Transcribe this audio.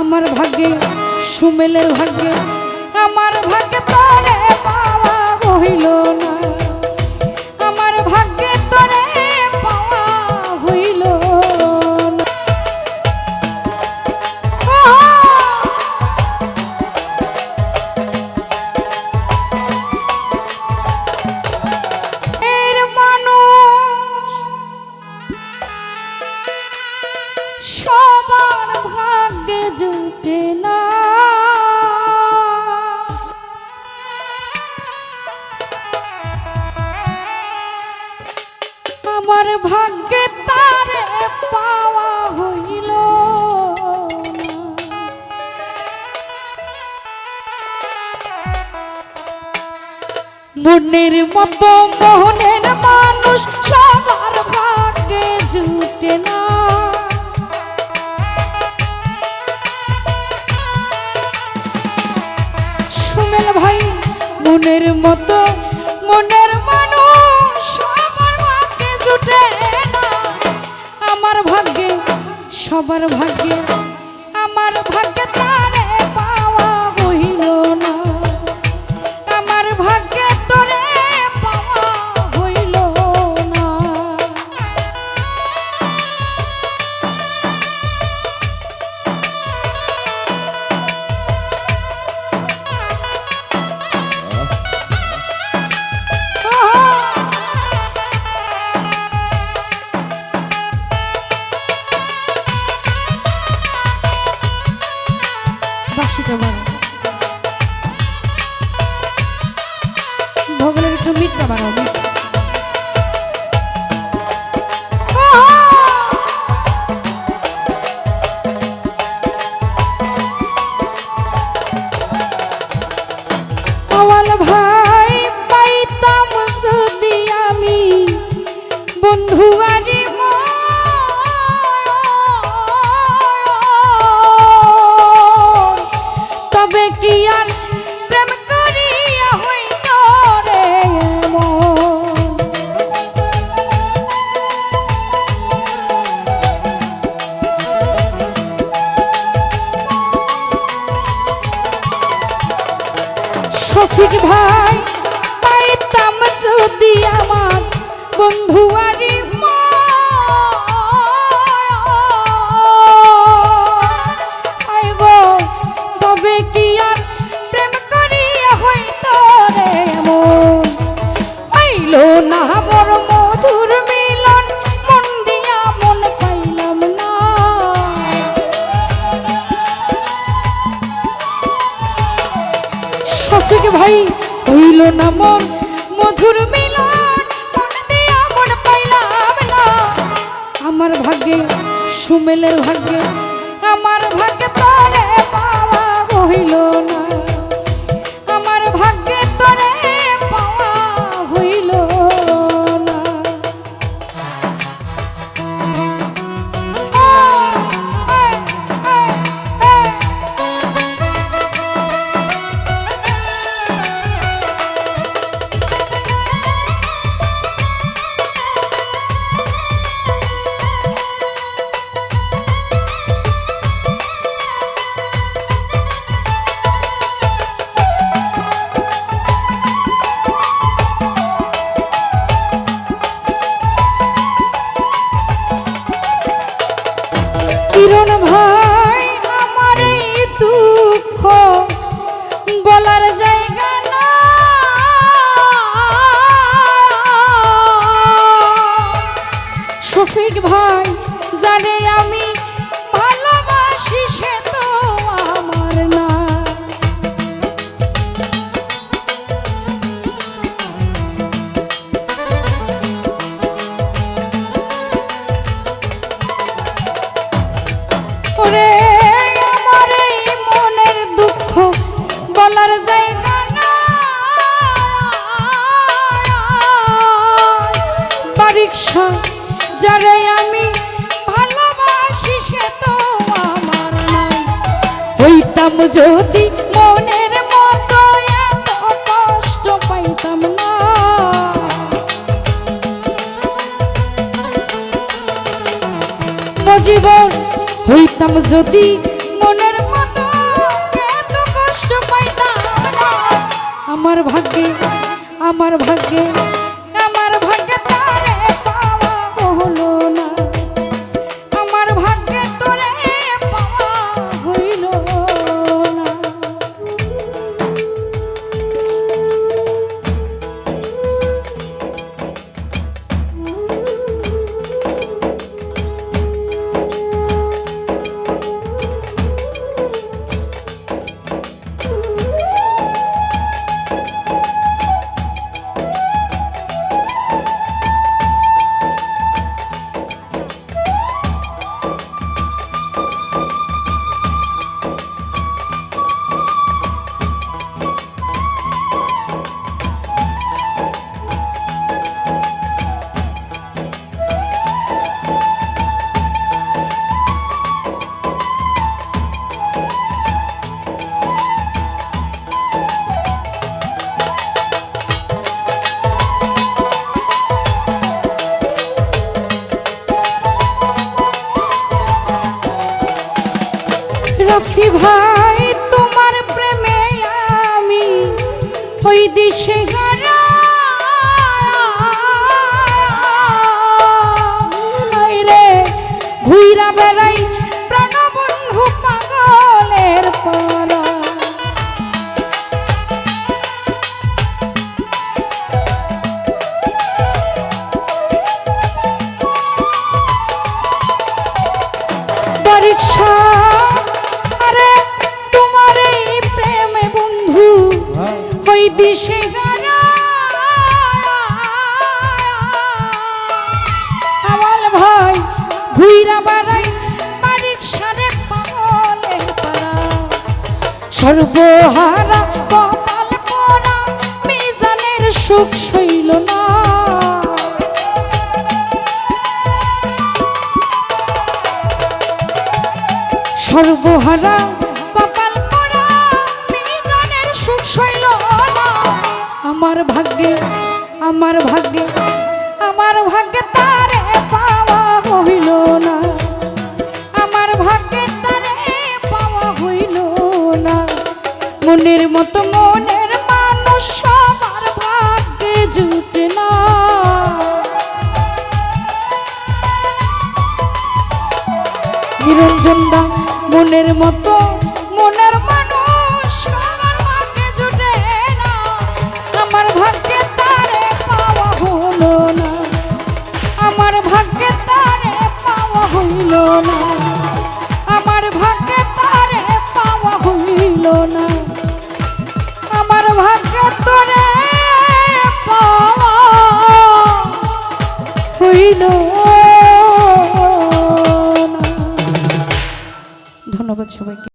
আমার ভাগ্যে সুমেলের ভাগ্যে আমার ভাগ্যে তোরে পাওয়া হইল না। ভাগ্যে তারে পাওয়া হইল। মনের মতো মোহনের মানুষ সবার ভাগ্যে জুটে না সুমেল ভাই, মনের মতো মনের সবার ভাগ্যে ভাই। ভাই পাইতাম যদি আমার বন্ধু আরি হইল মন মধুর মিলন, মন দিয়া মন পাইলাম না। আমার ভাগ্যে, সুমেলের ভাগ্যে, আমার ভাগ্যে তোরে পাওয়া হইল না। শফিক ভাই জানে আমি ভালোবাসি সে তো আমার না। এই মনের দুঃখ বলার আমার হইতাম যদি মনের মতো এত কষ্ট পাইতাম না। জীবন হইতাম যদি মনের মতো এত কষ্ট পাইতাম না। আমার ভাগ্যে আমার ভাগ্যে আমার ভাগ্যে তারে রফি ভাই, তোমার প্রেমে আমি ওই দিশে গারা রে, ঘুইরা বেড়াই প্রাণবন্ধু পাগলের পারা পরীক্ষা ওই দিশে আমার ভাই ঘুইরা বাড়াই পরীক্ষারে পাগলে পারা সর্বহারা কপাল পরা, মিজানের সুখ শৈল না। সর্বহারা আমার ভাগ্যে আমার ভাগ্যে আমার ভাগ্যে তারে পাওয়া হইল না। আমার ভাগ্যে তারে পাওয়া হইল না। মনের মতো মনের মানুষ সবার ভাগ্যে জুটে না। নিরঞ্জন দা, মনের মতো чуваки.